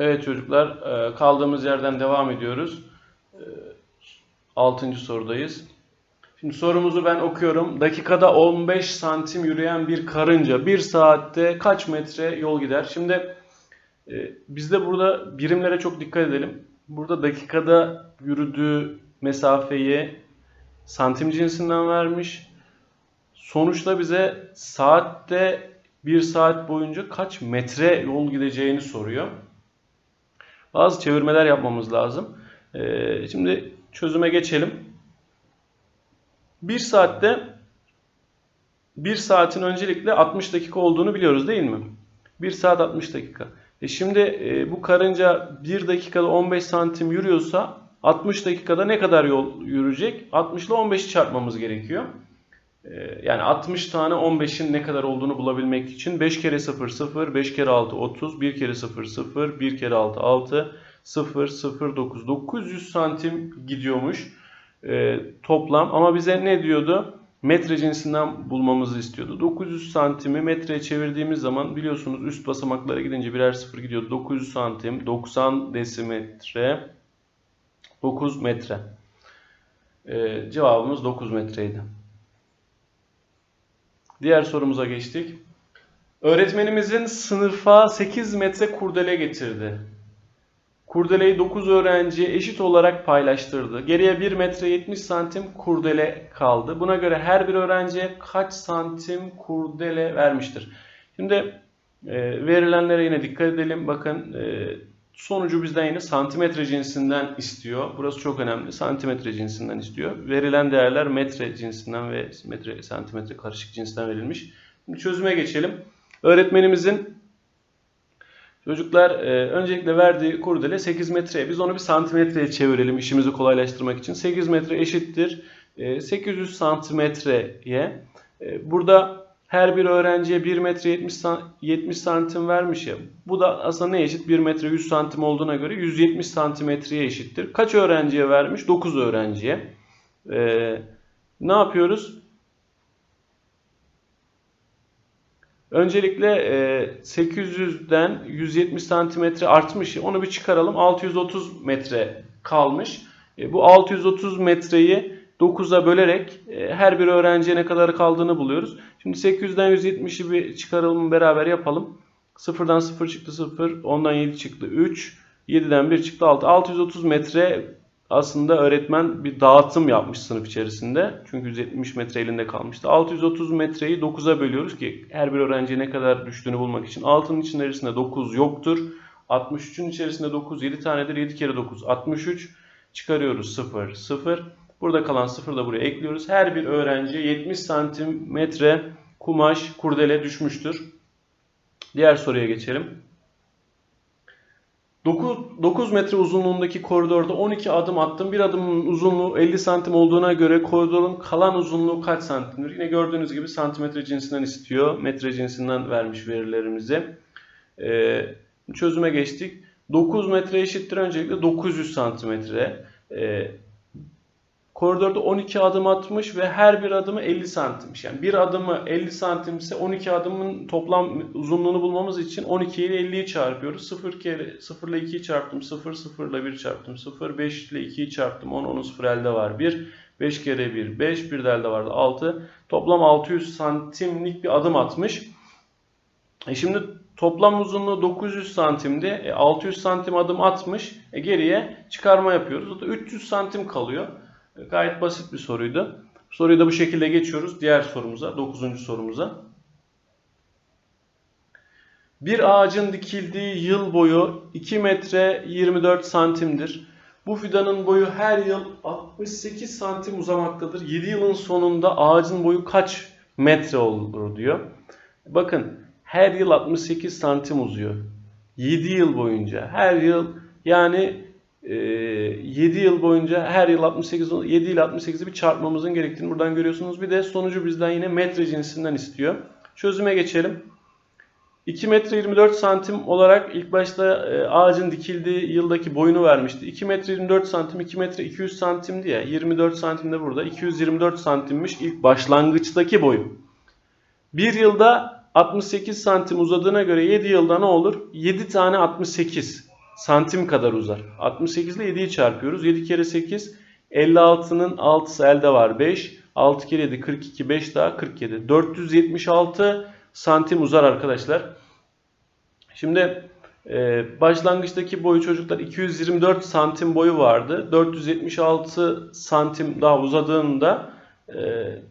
Evet çocuklar, e, kaldığımız yerden devam ediyoruz. 6. sorudayız. Şimdi sorumuzu ben okuyorum. Dakikada 15 santim yürüyen bir karınca bir saatte kaç metre yol gider? Şimdi e, biz de burada birimlere çok dikkat edelim. Burada dakikada yürüdüğü mesafeyi santim cinsinden vermiş. Sonuçta bize saatte bir saat boyunca kaç metre yol gideceğini soruyor. Bazı çevirmeler yapmamız lazım. Ee, şimdi çözüme geçelim. Bir saatte bir saatin öncelikle 60 dakika olduğunu biliyoruz değil mi? 1 saat 60 dakika. E şimdi e, bu karınca 1 dakikada 15 santim yürüyorsa 60 dakikada ne kadar yol yürüyecek? 60 ile 15'i çarpmamız gerekiyor. E, yani 60 tane 15'in ne kadar olduğunu bulabilmek için 5 kere 0 0, 5 kere 6 30, 1 kere 0 0, 1 kere 6 6, 0 0 9 900 santim gidiyormuş e, toplam ama bize ne diyordu? Metre cinsinden bulmamızı istiyordu. 900 santimi metreye çevirdiğimiz zaman biliyorsunuz üst basamaklara gidince birer sıfır gidiyordu. 900 santim 90 desimetre 9 metre. E, cevabımız 9 metreydi. Diğer sorumuza geçtik. Öğretmenimizin sınıfa 8 metre kurdele getirdi. Kurdeleyi 9 öğrenciye eşit olarak paylaştırdı. Geriye 1 metre 70 santim kurdele kaldı. Buna göre her bir öğrenciye kaç santim kurdele vermiştir? Şimdi e, verilenlere yine dikkat edelim. Bakın e, sonucu bizden yine santimetre cinsinden istiyor. Burası çok önemli. Santimetre cinsinden istiyor. Verilen değerler metre cinsinden ve metre santimetre karışık cinsinden verilmiş. Şimdi çözüme geçelim. Öğretmenimizin Çocuklar e, öncelikle verdiği kurdele 8 metre. Biz onu bir santimetreye çevirelim işimizi kolaylaştırmak için. 8 metre eşittir e, 800 santimetreye. E, burada her bir öğrenciye 1 metre 70, 70 santim vermiş ya. Bu da aslında ne eşit? 1 metre 100 santim olduğuna göre 170 santimetreye eşittir. Kaç öğrenciye vermiş? 9 öğrenciye. E, ne yapıyoruz? Öncelikle e, 800'den 170 santimetre artmış. Onu bir çıkaralım. 630 metre kalmış. E, bu 630 metreyi 9'a bölerek e, her bir öğrenciye ne kadar kaldığını buluyoruz. Şimdi 800'den 170'i bir çıkaralım beraber yapalım. 0'dan 0 çıktı 0, 10'dan 7 çıktı 3, 7'den 1 çıktı 6. 630 metre aslında öğretmen bir dağıtım yapmış sınıf içerisinde. Çünkü 170 metre elinde kalmıştı. 630 metreyi 9'a bölüyoruz ki her bir öğrenciye ne kadar düştüğünü bulmak için. 6'nın içerisinde 9 yoktur. 63'ün içerisinde 9 7 tanedir. 7 kere 9 63 çıkarıyoruz 0 0. Burada kalan 0 da buraya ekliyoruz. Her bir öğrenciye 70 santimetre kumaş kurdele düşmüştür. Diğer soruya geçelim. 9, 9 metre uzunluğundaki koridorda 12 adım attım. Bir adımın uzunluğu 50 santim olduğuna göre koridorun kalan uzunluğu kaç santimdir? Yine gördüğünüz gibi santimetre cinsinden istiyor. Metre cinsinden vermiş verilerimizi. Ee, çözüme geçtik. 9 metre eşittir öncelikle 900 santimetre. Ee, Koridorda 12 adım atmış ve her bir adımı 50 santimmiş. Yani bir adımı 50 santimse 12 adımın toplam uzunluğunu bulmamız için 12 ile 50'yi çarpıyoruz. 0 kere 0 ile 2'yi çarptım. 0 0 ile 1 çarptım. 0 5 ile 2'yi çarptım. 10 10 0 elde var 1. 5 kere 1 5 bir de elde vardı 6. Toplam 600 santimlik bir adım atmış. E şimdi toplam uzunluğu 900 santimdi. E 600 santim adım atmış. E geriye çıkarma yapıyoruz. O da 300 santim kalıyor. Gayet basit bir soruydu. Soruyu da bu şekilde geçiyoruz. Diğer sorumuza, 9. sorumuza. Bir ağacın dikildiği yıl boyu 2 metre 24 santimdir. Bu fidanın boyu her yıl 68 santim uzamaktadır. 7 yılın sonunda ağacın boyu kaç metre olur diyor. Bakın her yıl 68 santim uzuyor. 7 yıl boyunca her yıl yani 7 ee, yıl boyunca her yıl 68 7 ile 68'i bir çarpmamızın gerektiğini buradan görüyorsunuz. Bir de sonucu bizden yine metre cinsinden istiyor. Çözüme geçelim. 2 metre 24 santim olarak ilk başta e, ağacın dikildiği yıldaki boyunu vermişti. 2 metre 24 santim, 2 metre 200 santim diye 24 santim de burada. 224 santimmiş ilk başlangıçtaki boyu. Bir yılda 68 santim uzadığına göre 7 yılda ne olur? 7 tane 68 santim kadar uzar. 68 ile 7'yi çarpıyoruz. 7 kere 8 56'nın 6'sı elde var 5. 6 kere 7 42 5 daha 47. 476 santim uzar arkadaşlar. Şimdi e, başlangıçtaki boyu çocuklar 224 santim boyu vardı. 476 santim daha uzadığında e,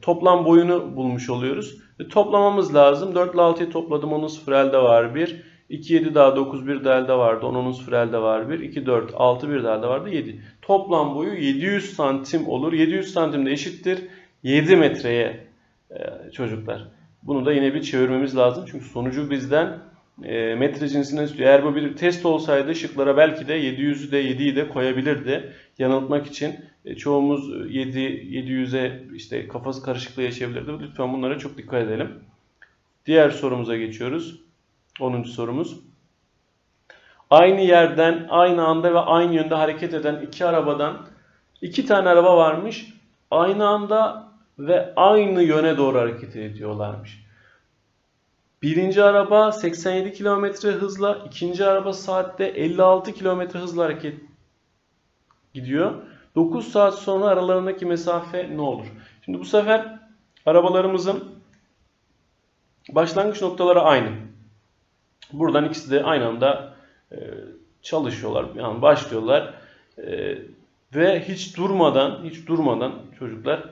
toplam boyunu bulmuş oluyoruz. E, toplamamız lazım. 4 ile 6'yı topladım. Onun 0 elde var 1. 2, 7 daha 9, 1 de vardı. 10, onun 0 elde var 1. 2, 4, 6, 1 de vardı 7. Toplam boyu 700 santim olur. 700 santim de eşittir 7 metreye e, çocuklar. Bunu da yine bir çevirmemiz lazım. Çünkü sonucu bizden e, metre cinsinden istiyor. Eğer bu bir test olsaydı şıklara belki de 700'ü de 7'yi de koyabilirdi. Yanıltmak için e, çoğumuz 7 700'e işte kafası karışıklığı yaşayabilirdi. Lütfen bunlara çok dikkat edelim. Diğer sorumuza geçiyoruz. 10. sorumuz. Aynı yerden aynı anda ve aynı yönde hareket eden iki arabadan iki tane araba varmış. Aynı anda ve aynı yöne doğru hareket ediyorlarmış. Birinci araba 87 km hızla, ikinci araba saatte 56 km hızla hareket gidiyor. 9 saat sonra aralarındaki mesafe ne olur? Şimdi bu sefer arabalarımızın başlangıç noktaları aynı. Buradan ikisi de aynı anda e, çalışıyorlar. Yani başlıyorlar. E, ve hiç durmadan, hiç durmadan çocuklar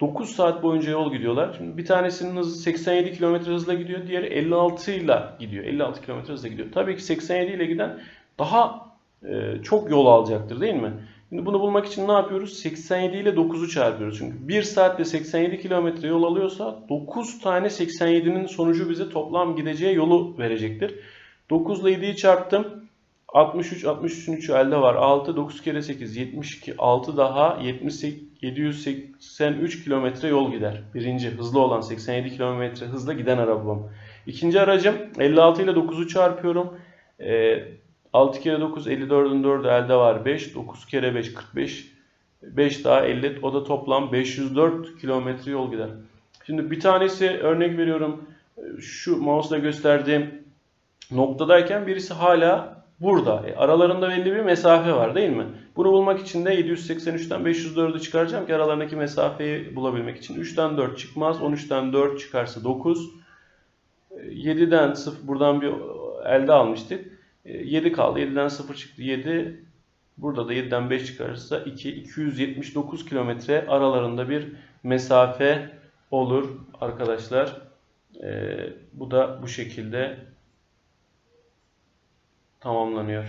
9 saat boyunca yol gidiyorlar. Şimdi bir tanesinin hızı 87 km hızla gidiyor. Diğeri 56 ile gidiyor. 56 km hızla gidiyor. Tabii ki 87 ile giden daha e, çok yol alacaktır değil mi? Şimdi bunu bulmak için ne yapıyoruz? 87 ile 9'u çarpıyoruz. Çünkü 1 saatte 87 km yol alıyorsa 9 tane 87'nin sonucu bize toplam gideceği yolu verecektir. 9 ile 7'yi çarptım. 63, 63'ün 3'ü elde var. 6, 9 kere 8, 72, 6 daha 78, 783 kilometre yol gider. Birinci hızlı olan 87 kilometre hızla giden arabam. İkinci aracım 56 ile 9'u çarpıyorum. Ee, 6 kere 9 54'ün 4'ü elde var 5. 9 kere 5 45. 5 daha 50. O da toplam 504 kilometre yol gider. Şimdi bir tanesi örnek veriyorum. Şu mouse'la gösterdiğim noktadayken birisi hala burada. E, aralarında belli bir mesafe var değil mi? Bunu bulmak için de 783'ten 504'ü çıkaracağım ki aralarındaki mesafeyi bulabilmek için. 3'ten 4 çıkmaz. 13'ten 4 çıkarsa 9. 7'den 0 buradan bir elde almıştık. 7 kaldı. 7'den 0 çıktı. 7 burada da 7'den 5 çıkarırsa 2 279 kilometre aralarında bir mesafe olur arkadaşlar. Ee, bu da bu şekilde tamamlanıyor.